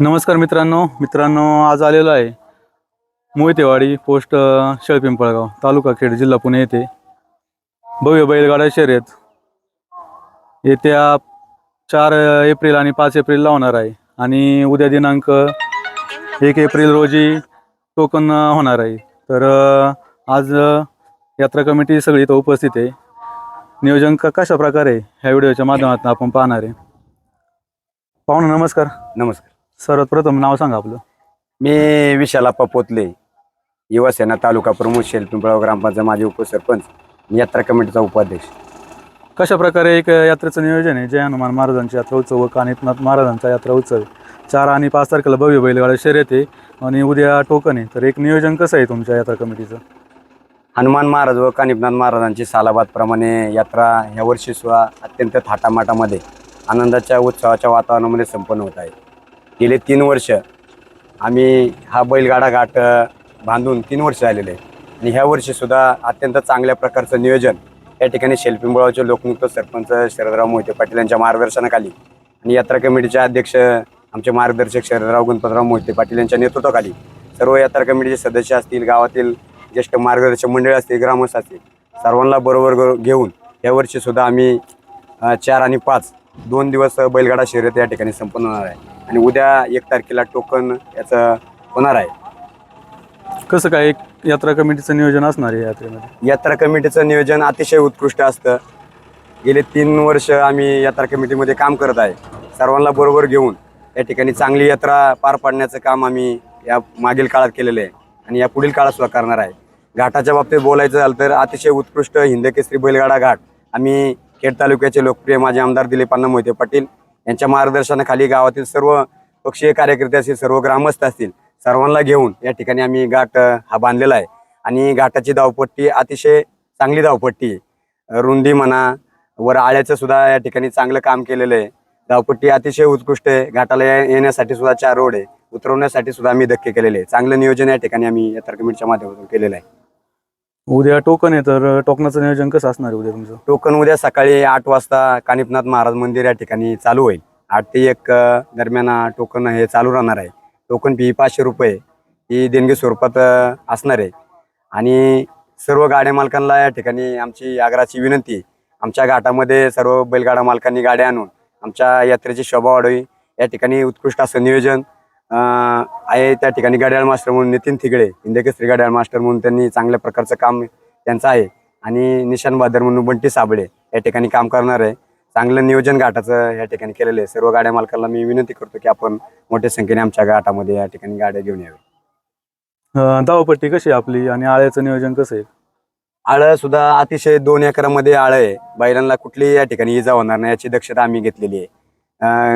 नमस्कार मित्रांनो. मित्रांनो आज आलेलो आहे मोहितेवाडी पोस्ट शेळपिंपळगाव तालुका खेड जिल्हा पुणे येथे. भव्य बैलगाडा शर्यत येत्या चार एप्रिल आणि पाच एप्रिलला होणार आहे आणि उद्या दिनांक एक एप्रिल रोजी टोकन होणार आहे. तर आज यात्रा कमिटी सगळी इथं उपस्थित आहे. नियोजन कशा प्रकारे ह्या व्हिडिओच्या माध्यमातून आपण पाहणार आहे. पाहुणा नमस्कार. नमस्कार. सर्वात प्रथम नाव सांगा आपलं. मी विशालाप्पा पोतले युवासेना तालुका प्रमुख शेलपिंपळाव ग्रामपंचायत माजी उपसरपंच आणि यात्रा कमिटीचा उपाध्यक्ष. कशा प्रकारे एक यात्रेचं नियोजन आहे? जय हनुमान महाराजांची यात्रा उत्सव व कानिपनाथ महाराजांचा यात्रा उत्सव. आहे. चार आणि पाच तारखेला भव्य बैलगाडा शर्यत आहे आणि उद्या टोकन आहे. तर एक नियोजन कसं आहे तुमच्या यात्रा कमिटीचं? हनुमान महाराज व कानिपनाथ महाराजांची सालाबादप्रमाणे यात्रा ह्या वर्षी सुद्धा अत्यंत थाटामाटामध्ये आनंदाच्या उत्सवाच्या वातावरणामध्ये संपन्न होत आहे. गेले तीन वर्ष. आम्ही हा बैलगाडा घाट बांधून तीन वर्ष झालेले आहे आणि ह्या वर्षीसुद्धा अत्यंत चांगल्या प्रकारचं नियोजन या ठिकाणी शेल्पिंबुळावचे लोकमुक्त सरपंच शरदराव मोहिते पाटील यांच्या मार्गदर्शनाखाली आणि यात्रा कमिटीचे अध्यक्ष आमचे मार्गदर्शक शरदराव गणपतराव मोहिते पाटील यांच्या नेतृत्वाखाली सर्व यात्रा कमिटीचे सदस्य असतील गावातील ज्येष्ठ मार्गदर्शक मंडळ असतील ग्रामस्थ असतील सर्वांना बरोबर घेऊन यावर्षी वर्षीसुद्धा आम्ही चार आणि पाच दोन दिवस बैलगाडा शर्यत या ठिकाणी संपन्न होणार आहे. आणि उद्या एक तारखेला टोकन याचं होणार आहे. कसं काय एक यात्रा कमिटीचं नियोजन असणार आहे यात्रेमध्ये? यात्रा कमिटीचं नियोजन अतिशय उत्कृष्ट असतं. गेले तीन वर्ष आम्ही यात्रा कमिटीमध्ये काम करत आहे. सर्वांना बरोबर घेऊन या ठिकाणी चांगली यात्रा पार पाडण्याचं काम आम्ही या मागील काळात केलेलं आहे. आणि या पुढील काळात सुद्धा करणार आहे. घाटाच्या बाबतीत बोलायचं झालं तर अतिशय उत्कृष्ट हिंदकेसरी बैलगाडा घाट आम्ही खेड तालुक्याचे लोकप्रिय माजी आमदार दिलीपांना मोहिते पाटील यांच्या मार्गदर्शनाखाली गावातील सर्व पक्षीय कार्यकर्ते असतील सर्व ग्रामस्थ असतील सर्वांना घेऊन या ठिकाणी आम्ही घाट हा बांधलेला आहे. आणि घाटाची धावपट्टी अतिशय चांगली धावपट्टी रुंदी म्हणा वर आळ्याचं सुद्धा या ठिकाणी चांगलं काम केलेलं आहे. धावपट्टी अतिशय उत्कृष्ट आहे. घाटाला येण्यासाठी सुद्धा चार रोड आहे. उतरवण्यासाठी सुद्धा आम्ही धक्के केलेले आहे. चांगलं नियोजन या ठिकाणी आम्ही यात्रा तर्कमीटच्या माध्यमातून केलेलं आहे. उद्या टोकन आहे तर टोकनाचं नियोजन कसं असणार आहे उद्या तुमचं? टोकन उद्या सकाळी आठ वाजता कानिपनाथ महाराज मंदिर या ठिकाणी चालू होईल. आठ ते एक अ, दरम्यान अ, टोकन हे चालू राहणार आहे. टोकन फी पाचशे रुपये ही देणगी स्वरूपात अ, असणार आहे. आणि सर्व गाड्या मालकांना या ठिकाणी आमची आग्राची विनंती आहे. आमच्या घाटामध्ये सर्व बैलगाडा मालकांनी गाड्या आणून आमच्या यात्रेची शोभा वाढवी. या ठिकाणी उत्कृष्ट असं नियोजन आहे त्या ठिकाणी गाड्याळ मास्टर म्हणून नितीन थिगळे हिंदकेसरी गाड्याळ मास्टर म्हणून त्यांनी चांगल्या प्रकारचं काम त्यांचं आहे. आणि निशान बहादर म्हणून बंटी साबळे या ठिकाणी काम करणार आहे. चांगलं नियोजन घाटाचं या ठिकाणी केलेलं आहे. सर्व गाड्या मालकांना मी विनंती करतो की आपण मोठ्या संख्येने आमच्या घाटामध्ये या ठिकाणी गाड्या घेऊन यावे. अं, धावपट्टी कशी आपली आणि आळ्याचं नियोजन कसं आहे? आळं सुद्धा अतिशय दोन एकरामध्ये आळं आहे. बैलांना कुठलीही या ठिकाणी इजा होणार नाही याची दक्षता आम्ही घेतलेली आहे.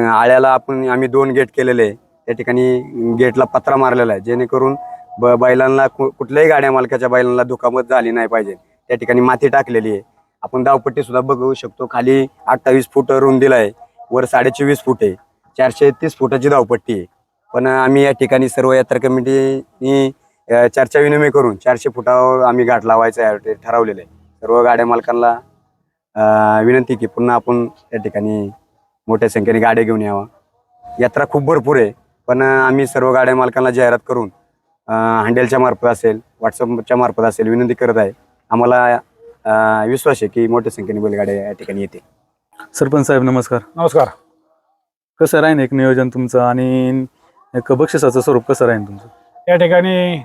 आळ्याला आपण आम्ही दोन गेट केलेले आहे. त्या ठिकाणी गेटला पत्रा मारलेला आहे. जेणेकरून ब बैलांना कु- कुठल्याही गाड्या मालकाच्या बैलांना दुखापत झाली नाही पाहिजे. त्या ठिकाणी माती टाकलेली आहे. आपण धावपट्टी सुद्धा बघू शकतो. खाली अठ्ठावीस फूट रुंदीला आहे. वर साडेचोवीस फूट आहे. चारशे तीस फुटाची धावपट्टी आहे. पण आम्ही या ठिकाणी सर्व यात्रा कमिटीनी चर्चा विनिमय करून चारशे फुटावर आम्ही घाट लावायचं आहे. ठरवलेलं आहे. सर्व गाड्या मालकांना विनंती की पुन्हा आपण या ठिकाणी मोठ्या संख्येने गाड्या घेऊन यावा. यात्रा खूप भरपूर आहे. पण आम्ही सर्व गाड्या मालकांना जाहिरात करून हँडलच्या मार्फत असेल व्हॉट्सअपच्या मार्फत असेल विनंती करत आहे. आम्हाला विश्वास आहे की मोठ्या संख्येने बैलगाड्या या ठिकाणी येते सरपंच साहेब नमस्कार. नमस्कार. कसं राहीन एक नियोजन तुमचं आणि एक बक्षिसाचं स्वरूप कसं राहीन तुमचं? या ठिकाणी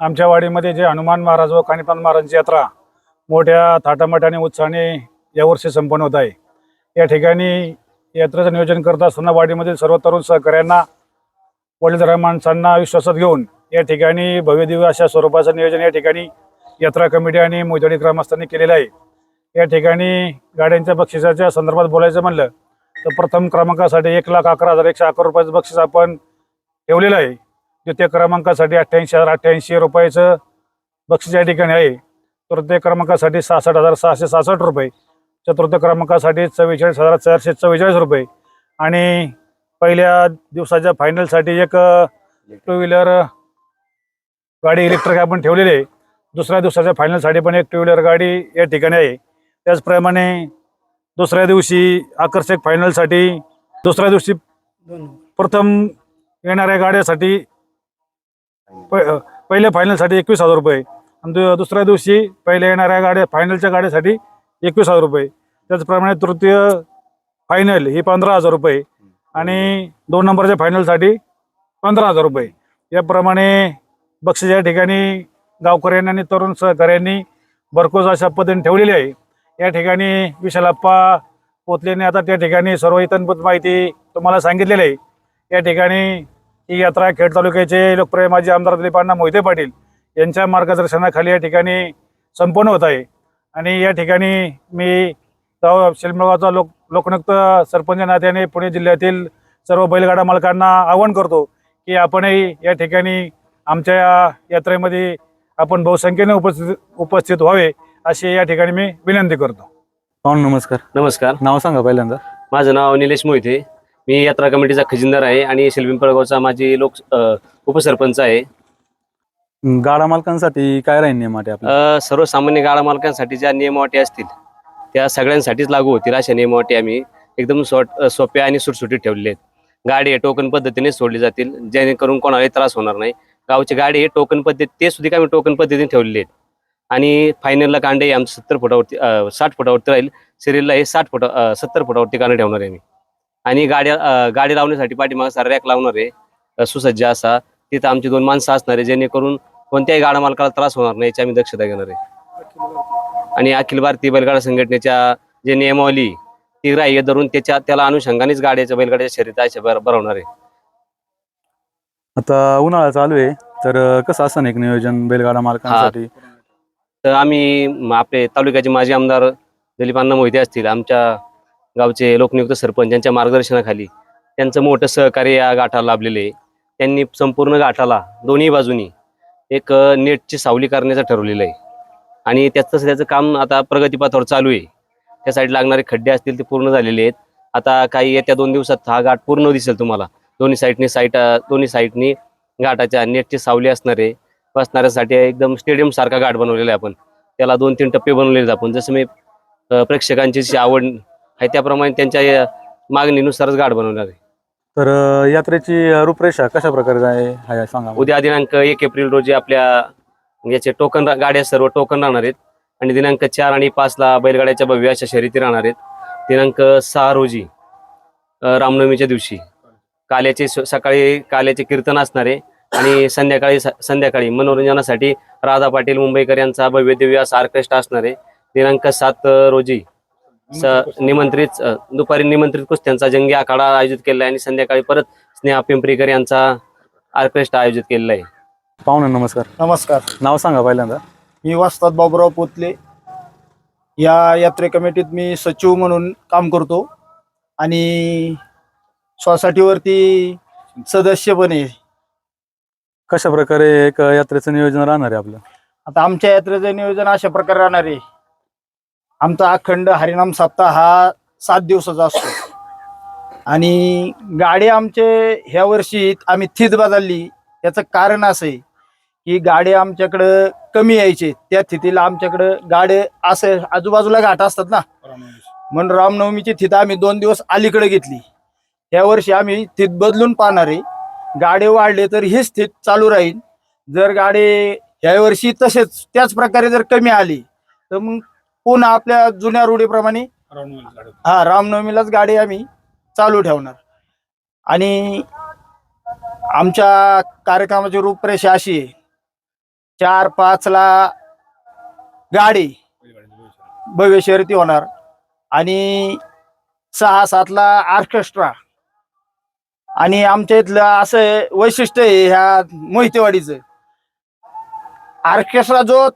आमच्या वाडीमध्ये जे हनुमान महाराज व कानिपान महाराजांची यात्रा मोठ्या थाटामाटाने उत्साहाने यावर्षी संपन्न होत आहे. या ठिकाणी यात्रेचं नियोजन करत असताना वाडीमधील सर्व तरुण सहकार्यांना वडीलधाऱ्या माणसांना विश्वासात घेऊन या ठिकाणी भव्यदिव्य अशा स्वरूपाचं नियोजन या ठिकाणी यात्रा कमिटी आणि मोजणी ग्रामस्थांनी केलेलं आहे. या ठिकाणी गाड्यांच्या बक्षिसाच्या संदर्भात बोलायचं म्हणलं तर प्रथम क्रमांकासाठी एक लाख अकरा हजार एकशे अकरा रुपयाचं बक्षीस आपण ठेवलेलं आहे. द्वितीय क्रमांकासाठी अठ्ठ्याऐंशी हजार अठ्ठ्याऐंशी रुपयाचं बक्षीस या ठिकाणी आहे. तृतीय क्रमांकासाठी सहासष्ट हजार सहाशे सहासष्ट रुपये. चतुर्थ क्रमांकासाठी चव्वेचाळीस हजार चारशे चव्वेचाळीस रुपये. आणि पहिल्या दिवसाच्या फायनलसाठी एक टू व्हीलर गाडी इलेक्ट्रिक आपण ठेवलेली आहे. दुसऱ्या दिवसाच्या फायनलसाठी पण एक टू व्हीलर गाडी या ठिकाणी आहे. त्याचप्रमाणे दुसऱ्या दिवशी आकर्षक फायनलसाठी दुसऱ्या दिवशी प्रथम येणाऱ्या गाड्यासाठी प- पहिल्या फायनलसाठी एकवीस हजार रुपये आणि दु- दुसऱ्या दिवशी पहिल्या येणाऱ्या गाड्या फायनलच्या गाड्यासाठी एकवीस हजार रुपये त्याचप्रमाणे तृतीय फायनल ही पंधरा हजार रुपये आणि दोन नंबरच्या फायनलसाठी पंधरा हजार रुपये. याप्रमाणे बक्षीस या ठिकाणी गावकऱ्यांनी आणि तरुण सहकाऱ्यांनी भरकोस अशा पद्धतीने ठेवलेली आहे. या ठिकाणी विशालाप्पा पोतलेने आता त्या ठिकाणी सर्व इतनपत माहिती तुम्हाला सांगितलेली आहे. या ठिकाणी ही यात्रा खेड तालुक्याचे लोकप्रिय माजी आमदार दिलीप अण्णा मोहिते पाटील यांच्या मार्गदर्शनाखाली या ठिकाणी संपन्न होत आहे. आणि या ठिकाणी मी गाव शिलमगावचा लोक लोकनियुक्त सरपंच नात्याने पुणे जिल्ह्यातील सर्व बैलगाडा मालकांना आवाहन करतो की आपणही या ठिकाणी आमच्या या यात्रेमध्ये आपण बहुसंख्येने उपस्थित उपस्थित व्हावे अशी या ठिकाणी मी विनंती करतो. नमस्कार. नमस्कार. नाव सांगा पहिल्यांदा. माझं नाव निलेश मोहिते. मी यात्रा कमिटीचा खजिनदार आहे आणि शिल्पिंपळगावचा माझी लोक उपसरपंच आहे. गाडा मालकांसाठी काय राहील नियम अटी सर्वसामान्य गाडा मालकांसाठी ज्या नियमावटी असतील त्या सगळ्यांसाठीच लागू होतील अशा नियमावटी आम्ही एकदम सो सोप्या आणि सुटसुटीत ठेवलेले आहेत. गाडी हे टोकन पद्धतीने सोडली जातील जेणेकरून कोणालाही त्रास होणार नाही. गावची गाडी हे टोकन पद्धती ते सुद्धा आम्ही टोकन पद्धतीने ठेवलेले आहेत. आणि फायनलला कांडे आमचं सत्तर फुटावरती साठ फुटावरती राहील. सिरियलला हे साठ फुटा सत्तर फुटावरती कांडे ठेवणार आहे आम्ही. आणि गाड्या गाडी लावण्यासाठी पाठीमाग सारा रॅक लावणार आहे. सुसज्ज असा. तिथं आमची दोन माणसं असणार आहे जेणेकरून कोणत्याही गाडा मालकाला त्रास होणार नाही याची आम्ही दक्षता घेणार आहे. आणि अखिल भारतीय बैलगाडा संघटनेच्या जे नियमावली ती ग्राह्य धरून त्याच्या त्याला अनुषंगानेच गाड्याच्या बैलगाड्याच्या शर्यत अशा भर- भरवणार आहे. आता उन्हाळा चालू आहे तर कसं असं एक नियोजन बैलगाडा मालकांसाठी? तर आम्ही आपले तालुक्याचे माजी आमदार दिलीप अण्णा मोहिते असतील आमच्या गावचे लोकनियुक्त सरपंच यांच्या मार्गदर्शनाखाली त्यांचं मोठं सहकार्य या गाठाला लाभलेले आहे. त्यांनी संपूर्ण गाठाला दोन्ही बाजूनी एक नेटची सावली करण्याचं ठरवलेलं आहे. आणि त्याचं त्याचं काम आता प्रगतीपथावर चालू आहे. त्यासाठी लागणारे खड्डे असतील ते पूर्ण झालेले आहेत. आता काही येत्या दोन दिवसात हा घाट पूर्ण दिसेल तुम्हाला. दोन्ही साईडनी साईट दोन्ही साईडनी घाटाच्या नेटची सावली असणार बसणाऱ्यासाठी एकदम स्टेडियम सारखा घाट बनवलेला आहे आपण. त्याला दोन तीन टप्पे बनवलेले आहेत आपण. जसं मी प्रेक्षकांची जी आवड आहे त्याप्रमाणे त्यांच्या मागणीनुसारच घाट बनवणार आहे. तर यात्रेची रूपरेषा कशा प्रकारे आहे सांगा. उद्या दिनांक एक एप्रिल रोजी आपल्या म्हणजे याचे टोकन गाड्या सर्व टोकन राहणार आहेत. आणि दिनांक चार आणि पाचला बैलगाड्याच्या भव्य अशा शर्यती राहणार आहेत. दिनांक सहा रोजी रामनवमीच्या दिवशी. काल्याचे सकाळी काल्याचे कीर्तन असणार आहे. आणि संध्याकाळी स- संध्याकाळी मनोरंजनासाठी राधा पाटील मुंबईकर यांचा भव्य दिव्य असा ऑर्केस्ट्रा असणार आहे. दिनांक सात रोजी स निमंत्रित दुपारी निमंत्रित कुस्त्यांचा जंगी आखाडा आयोजित केला आहे. आणि संध्याकाळी परत स्नेहा पिंपरीकर यांचा ऑर्केस्ट्रा आयोजित केलेला आहे. पाहुणे नमस्कार. नमस्कार. नाव सांगा पहिल्यांदा. मी वास्तात बाबुराव पोतले. या यात्रे कमिटीत मी सचिव म्हणून काम करतो. आणि सोसायटीवरती सदस्य पण आहे. कशा प्रकारे एक यात्रेचं नियोजन राहणार आहे आपलं? आता आमच्या यात्रेचं नियोजन अशा प्रकारे राहणार आहे. आमचा अखंड हरिनाम सप्ताह हा सात दिवसाचा असतो. आणि गाडी आमचे ह्या वर्षी आम्ही थित बदलली. याचं कारण असं आहे. की गाडी आमच्याकडं कमी यायचे. त्या स्थितीला आमच्याकडं गाडे असं आजूबाजूला घाट असतात ना. म्हणून रामनवमीची थित आम्ही दोन दिवस अलीकडे घेतली. या वर्षी आम्ही स्थित बदलून पाहणार आहे. गाडे वाढले तर हीच स्थित चालू राहील. जर गाडे ह्या वर्षी तसेच त्याच प्रकारे जर कमी आली तर मग पुन्हा आपल्या जुन्या रूढीप्रमाणे हा रामनवमीलाच गाडी आम्ही चालू ठेवणार. आणि आमच्या कार्यक्रमाची रूपरेषा अशी आहे. चार पाचला गाडी भव्य शर्यती होणार. आणि सहा सातला ऑर्केस्ट्रा आणि आमच्या इथलं असं वैशिष्ट्य आहे ह्या मोहितेवाडीचं. ऑर्केस्ट्रा जो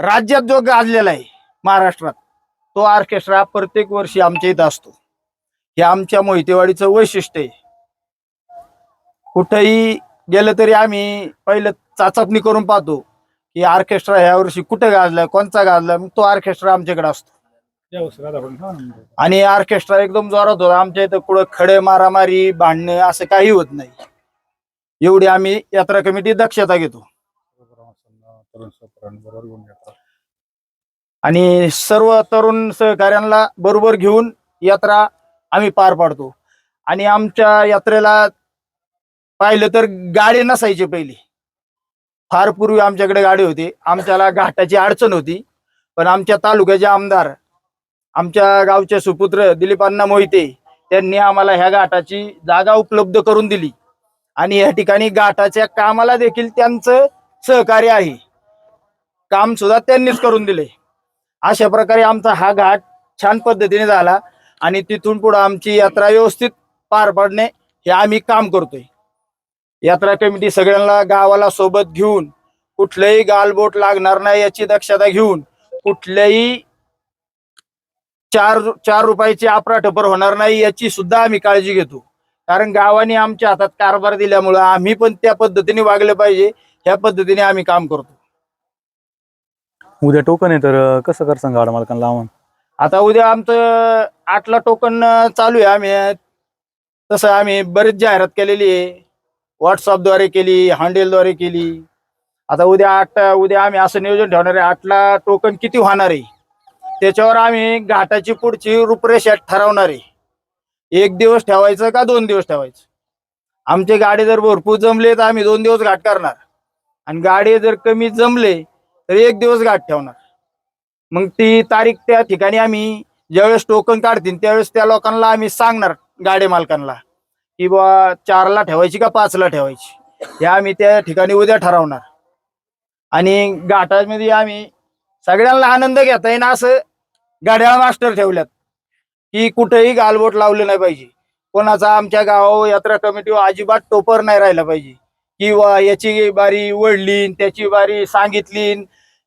राज्यात जो गाजलेला आहे महाराष्ट्रात तो ऑर्केस्ट्रा प्रत्येक वर्षी आमच्या इथं असतो. हे आमच्या मोहितेवाडीचं वैशिष्ट्य आहे. कुठंही गेलं तरी आम्ही पहिलं चाचपणी करून पाहतो की ऑर्केस्ट्रा ह्या वर्षी कुठं गाजलाय कोणचा गाजलाय मग तो ऑर्केस्ट्रा आमच्याकडे असतो. आणि ऑर्केस्ट्रा एकदम जोरात होता. आमच्या इथं कुठं खडे मारामारी भांडणं असं काही होत नाही. एवढी आम्ही यात्रा कमिटी दक्षता घेतो. आणि सर्व तरुण सहकाऱ्यांना बरोबर घेऊन यात्रा आम्ही पार पाडतो. आणि आमच्या यात्रेला पाहिलं तर गाडी नसायची पहिली. फार पूर्वी आमच्याकडे गाडी होती. आमच्याला घाटाची अडचण होती. पण आमच्या तालुक्याचे आमदार आमच्या गावचे सुपुत्र दिलीपांना मोहिते त्यांनी आम्हाला ह्या घाटाची जागा उपलब्ध करून दिली. आणि या ठिकाणी घाटाच्या कामाला देखील त्यांचं सहकार्य आहे. काम सुद्धा त्यांनीच करून दिले. अशा प्रकारे आमचा हा घाट छान पद्धतीने झाला आणि तिथून पुढे आमची यात्रा व्यवस्थित पार पाडणे हे आम्ही काम करतोय. यात्रा कमिटी सगळ्यांना गावाला सोबत घेऊन कुठलंही गालबोट लागणार नाही याची दक्षता घेऊन कुठल्याही चार चार रुपयाची आपराटपर होणार नाही याची सुद्धा आम्ही काळजी घेतो. कारण गावाने आमच्या हातात कारभार दिल्यामुळं आम्ही पण त्या पद्धतीने वागलं पाहिजे ह्या पद्धतीने आम्ही काम करतो. उद्या टोकन आहे तर कसं करसान गाडा मालकांना लावून? आता उद्या आमचं आठला टोकन चालू आहे. आम्ही तसं आम्ही बरीच जाहिरात केलेली आहे. व्हॉट्सअपद्वारे केली हँडेलद्वारे केली. आता उद्या आठ उद्या आम्ही असं नियोजन ठेवणार आहे आठला टोकन किती होणार आहे? त्याच्यावर आम्ही घाटाची पुढची रूपरेषा ठरवणार आहे. एक दिवस ठेवायचं का दोन दिवस ठेवायचं? आमचे गाडी जर भरपूर जमले तर आम्ही दोन दिवस घाट करणार. आणि गाडी जर कमी जमले तर एक दिवस घाट ठेवणार. मग ती तारीख त्या ठिकाणी आम्ही ज्यावेळेस टोकन काढतील त्यावेळेस त्या लोकांना आम्ही सांगणार गाडी मालकांना. की बा चारला ठेवायची का पाचला ठेवायची? हे आम्ही त्या ठिकाणी उद्या ठरवणार. आणि घाटामध्ये आम्ही सगळ्यांना आनंद घेता येईन असं गाड्याळ मास्टर ठेवल्यात की कुठेही गालबोट लावलं नाही पाहिजे. कोणाचा आमच्या गाव यात्रा कमिटी अजिबात टोपर नाही राहिला पाहिजे. किंवा याची बारी वडली त्याची बारी सांगितली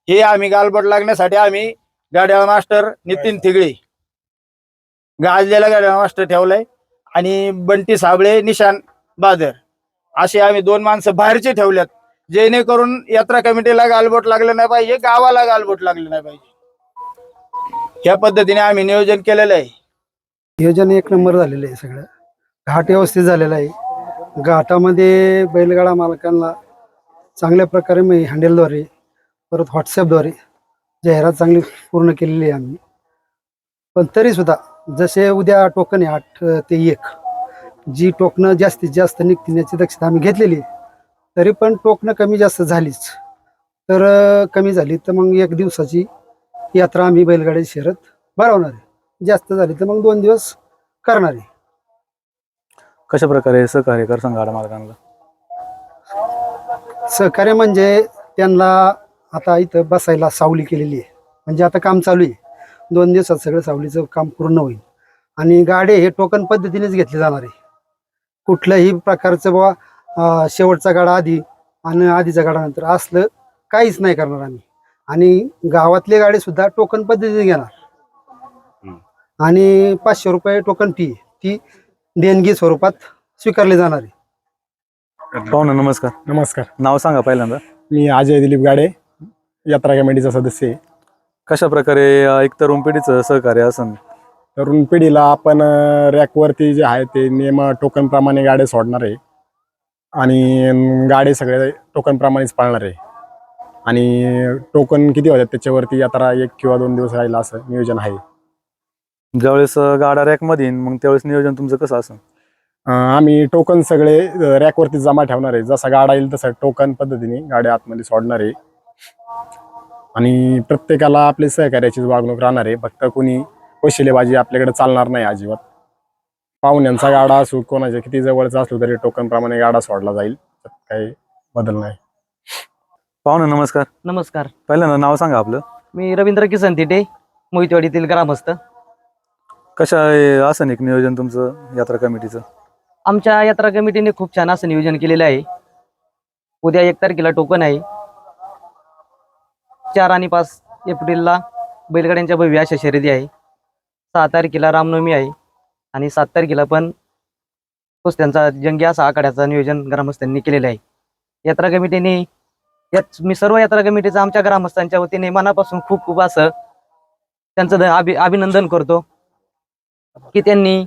हे आम्ही गालबोट लागण्यासाठी आम्ही गाड्याळ मास्टर नितीन थिगळे गाजलेला गाड्याळ मास्टर ठेवलाय. आणि बंटी साबळे निशान बादर. असे आम्ही दोन माणसं बाहेरचे ठेवल्यात. जेणेकरून यात्रा कमिटीला गालबोट लागलं नाही पाहिजे गावाला गालबोट लागलं नाही पाहिजे. या पद्धतीने आम्ही नियोजन केलेलं आहे. नियोजन एक नंबर झालेलं आहे सगळं. घाट व्यवस्थित झालेला आहे. घाटामध्ये बैलगाडा मालकांना चांगल्या प्रकारे मी हँडलद्वारे परत व्हॉट्सॲपद्वारे जाहिरात चांगली पूर्ण केलेली आहे आम्ही. पण तरीसुद्धा जसे उद्या टोकन आहे आठ ते एक. जी टोकनं जास्तीत जास्त निघतील याची दक्षता आम्ही घेतलेली आहे. तरी पण टोकनं कमी जास्त झालीच. तर कमी झाली तर मग एक दिवसाची यात्रा आम्ही बैलगाडी शर्यत भरवणार आहे. जास्त झाली तर मग दोन दिवस करणार आहे. कशा प्रकारे सहकार्य करसान गाडा मालकांना? सहकार्य म्हणजे त्यांना आता इथं बसायला सावली केलेली आहे. म्हणजे आता काम चालू आहे. दोन दिवसात सगळं सावलीचं काम पूर्ण होईल. आणि गाडे हे टोकन पद्धतीनेच घेतले जाणार आहे. कुठल्याही प्रकारचं बाबा शेवटचा गाडा आधी आणि आधीचा गाडा नंतर असलं काहीच नाही करणार आम्ही. आणि गावातले गाडे सुद्धा टोकन पद्धतीने घेणार. आणि पाचशे रुपये टोकन फी ती देणगी स्वरूपात स्वीकारली जाणार आहे. पाहुणा नमस्कार. नमस्कार. नाव सांगा पहिल्यांदा. मी अजय दिलीप गाडे यात्रा कमिटीचा सदस्य आहे. कशा प्रकारे एक तरुण पिढीचं सहकार्य असन? तरुण पिढीला आपण रॅकवरती जे आहे ते नियम टोकन प्रमाणे गाड्या सोडणार आहे. आणि गाडे सगळे टोकन प्रमाणेच पाळणार आहे. आणि टोकन किती होतात त्याच्यावरती यात्रा एक किंवा दोन दिवस राहील असं नियोजन आहे. ज्यावेळेस अं, गाडा रॅकमध्ये येईन मग त्यावेळेस नियोजन तुमचं कसं असेल अं, आम्ही टोकन सगळे रॅकवरती जमा ठेवणार आहे. जसा गाडा येईल तसं टोकन पद्धतीने गाड्या आतमध्ये सोडणार आहे. आणि प्रत्येकाला आपली सहकार्याचीच वागणूक राहणार आहे. फक्त कोणी वशिलेबाजी आपल्याकडे चालणार नाही अजिबात. पाहुण्यांचा गाडा असो कोणाच्या किती जवळचा असलो तरी टोकन प्रमाणे गाडा सोडला जाईल. त्यात काही बदल नाही. पाहुणा नमस्कार. नमस्कार. पहिल्यांदा नाव सांगा आपलं. मी रवींद्र किसन तिटे मोहितवाडीतील ग्रामस्थ. कशा आहे असं एक नियोजन तुमचं यात्रा कमिटीचं? आमच्या यात्रा कमिटीने खूप छान असं नियोजन केलेलं आहे. उद्या एक तारखेला टोकन आहे. चार आणि पाच एप्रिलला बैलगाड्यांच्या भव्य अशा शर्यती आहे. सहा तारखेला रामनवमी आहे आणि सात तारखेला पण कुस्त्यांचा जंगी असा आखाड्याचं नियोजन ग्रामस्थांनी केलेलं आहे. यात्रा कमिटीने यात मी सर्व यात्रा कमिटीचं आमच्या ग्रामस्थांच्या वतीने मनापासून खूप खूप असं त्यांचं अभि अभिनंदन करतो की त्यांनी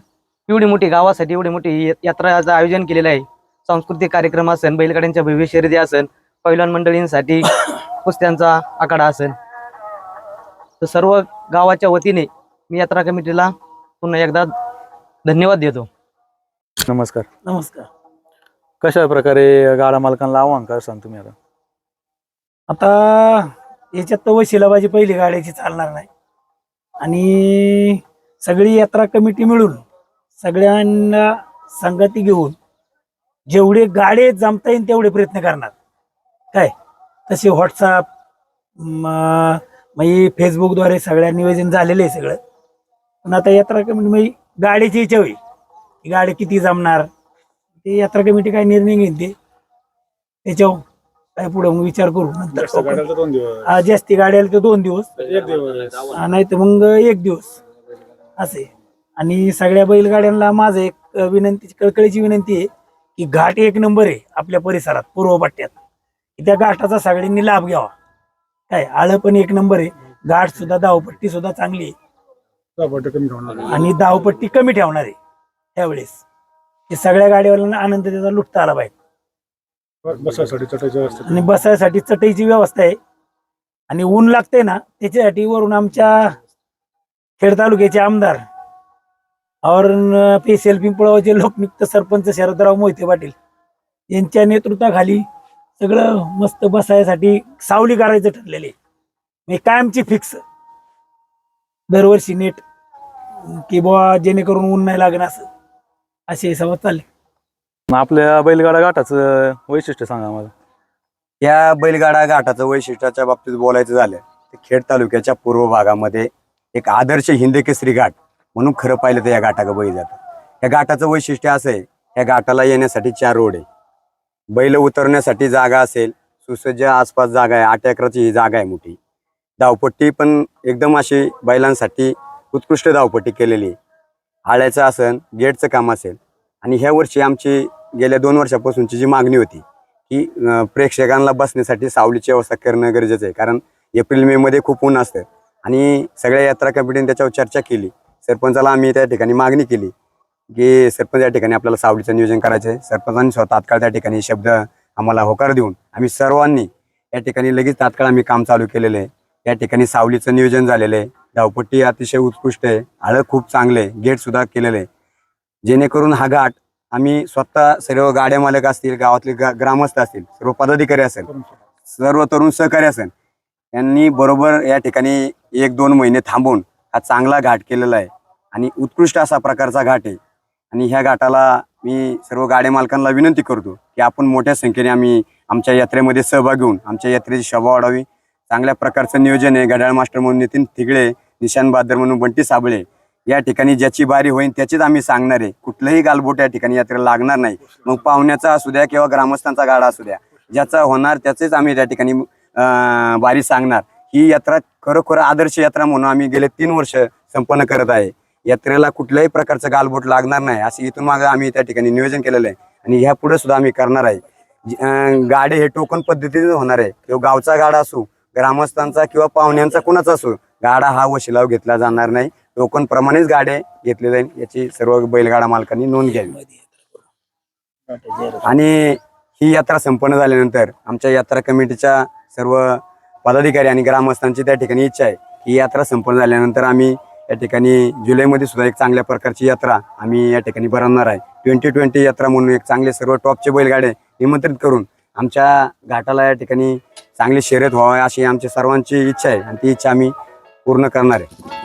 एवढी मोठी गावासाठी एवढी मोठी यात्राचं आयोजन केलेलं आहे. सांस्कृतिक कार्यक्रम असेल बैलगाड्यांच्या भव्य शर्यती असेल पैलवान मंडळींसाठी कुस्त्यांचा आखाडा असेल. तर सर्व गावाच्या वतीने मी यात्रा कमिटीला पुन्हा एकदा धन्यवाद देतो. नमस्कार. नमस्कार. कशा प्रकारे गाडा मालकांना आव्हान करसान तुम्ही आता? आता याच्यात तर वशिलाबाजी पहिली गाड्याची चालणार नाही. आणि सगळी यात्रा कमिटी मिळून सगळ्यांना संगती घेऊन जेवढे गाडे जमता येईल तेवढे प्रयत्न करणार. काय? तसे व्हॉट्सअप मग फेसबुकद्वारे सगळ्या नियोजन झालेलं आहे सगळं. पण आता यात्रा कमिटी म्हणजे गाडीची इच्छा होईल. की गाडी किती जमणार? ते यात्रा कमिटी काय निर्णय घेईन ते. त्याच्यावर काय पुढे मग विचार करू नंतर. हा, जास्ती गाडी आली तर दोन दिवस. एक दिवस. नाही तर मग एक दिवस. असे आणि सगळ्या बैलगाड्यांना माझं एक विनंती कळकळीची विनंती आहे की घाट एक नंबर आहे आपल्या परिसरात पूर्व पट्ट्यात. त्या घाटाचा सगळ्यांनी लाभ घ्यावा. काय आळं पण एक नंबर आहे. घाट सुद्धा धावपट्टी सुद्धा चांगली आहे. आणि धावपट्टी कमी ठेवणार आहे. त्यावेळेस हे सगळ्या गाडीवाल्यांना आनंद त्याचा लुटता आला पाहिजे. बसायसाठी व्यवस्था आणि बसायसाठी चटईची व्यवस्था आहे. आणि ऊन लागते ना त्याच्यासाठी वरून आमच्या खेड तालुक्याचे आमदार और पेशल पिंपळावचे लोकनियुक्त सरपंच शरदराव मोहिते पाटील यांच्या नेतृत्वाखाली सगळं मस्त बसायसाठी सावली करायचं ठरलेले. म्हणजे कायमची फिक्स दरवर्षी नेट की बुवा जेणेकरून ऊन नाही लागणार असं. असे समज चालले. आपल्या बैलगाडा घाटाचं वैशिष्ट्य सांगा मला या बैलगाडा घाटाचं वैशिष्ट्याच्या बाबतीत बोलायचं झालं तर खेड तालुक्याच्या पूर्व भागामध्ये एक आदर्श हिंदकेसरी घाट म्हणून खरं पाहिलं तर या घाटाकडे बैल जातं या घाटाचं वैशिष्ट्य असं आहे या घाटाला येण्यासाठी चार रोड आहे. बैल उतरण्यासाठी जागा असेल सुसज्ज आसपास जागा आहे आठ एकराची ही जागा आहे मोठी. धावपट्टी पण एकदम अशी बैलांसाठी उत्कृष्ट धावपट्टी केलेली आहे. आळ्याचं असेल गेटचं काम असेल. आणि ह्या वर्षी आमची गेल्या दोन वर्षापासूनची जी मागणी होती की प्रेक्षकांना बसण्यासाठी सावलीची व्यवस्था करणं गरजेचं आहे. कारण एप्रिल मे मध्ये खूप ऊन असतं. आणि सगळ्या यात्रा कमिटीने त्याच्यावर चर्चा केली. सरपंचाला आम्ही त्या ठिकाणी मागणी केली. की सरपंच या ठिकाणी आपल्याला सावलीचं नियोजन करायचं आहे. सरपंचांनी स्वतः तात्काळ त्या ठिकाणी शब्द आम्हाला होकार देऊन आम्ही सर्वांनी या ठिकाणी लगेच तात्काळ आम्ही काम चालू केलेलं आहे. या ठिकाणी सावलीचं नियोजन झालेलं आहे. धावपट्टी अतिशय उत्कृष्ट आहे. आळं खूप चांगलं आहे. गेट सुद्धा केलेलं आहे. जेणेकरून हा घाट आम्ही स्वतः सर्व गाड्या मालक असतील गावातले गा- ग्रामस्थ असतील सर्व पदाधिकारी असेल सर्व तरुण सहकारी असेल यांनी बरोबर या ठिकाणी एक दोन महिने थांबून हा चांगला घाट केलेला आहे. आणि उत्कृष्ट असा प्रकारचा घाट आहे. आणि ह्या घाटाला मी सर्व गाड्या मालकांना विनंती करतो की आपण मोठ्या संख्येने आम्ही आमच्या यात्रेमध्ये सहभाग घेऊन आमच्या यात्रेची शोभा वाढावी. चांगल्या प्रकारचं नियोजन आहे. घड्याळ मास्टर म्हणून नितीन थिगळे निशान बहादर म्हणून बंटी साबळे. या ठिकाणी ज्याची बारी होईल त्याचीच आम्ही सांगणार आहे. कुठलंही गालबोट या ठिकाणी यात्रेला लागणार नाही. मग पाहुण्याचा असू द्या किंवा ग्रामस्थांचा गाडा असू द्या ज्याचा होणार त्याचेच आम्ही त्या ठिकाणी बारी सांगणार. ही यात्रा खरोखर आदर्श यात्रा म्हणून आम्ही गेले तीन वर्ष संपन्न करत आहे. यात्रेला कुठल्याही प्रकारचं गालबोट लागणार नाही. असं इथून मागे आम्ही त्या ठिकाणी नियोजन केलेलं आहे. आणि ह्या पुढे सुद्धा आम्ही करणार आहे. गाडे हे टोकन पद्धतीने होणार आहे. किंवा गावचा गाडा असो ग्रामस्थांचा किंवा पाहुण्यांचा कुणाचा असो गाडा हा वशिलाव घेतला जाणार नाही. टोकन प्रमाणेच गाड्या घेतले जाईल याची सर्व बैलगाडा मालकांनी नोंद घ्यावी. आणि ही यात्रा संपन्न झाल्यानंतर आमच्या यात्रा कमिटीच्या सर्व पदाधिकारी आणि ग्रामस्थांची त्या ठिकाणी इच्छा आहे. ही यात्रा संपन्न झाल्यानंतर आम्ही या ठिकाणी जुलैमध्ये सुद्धा एक चांगल्या प्रकारची यात्रा आम्ही या ठिकाणी भरवणार आहे. ट्वेंटी ट्वेंटी यात्रा म्हणून एक चांगले सर्व टॉपचे बैलगाडे निमंत्रित करून आमच्या घाटाला या ठिकाणी चांगली शर्यत व्हावी अशी आमची सर्वांची इच्छा आहे आणि ती इच्छा आम्ही पूर्ण करणार आहे.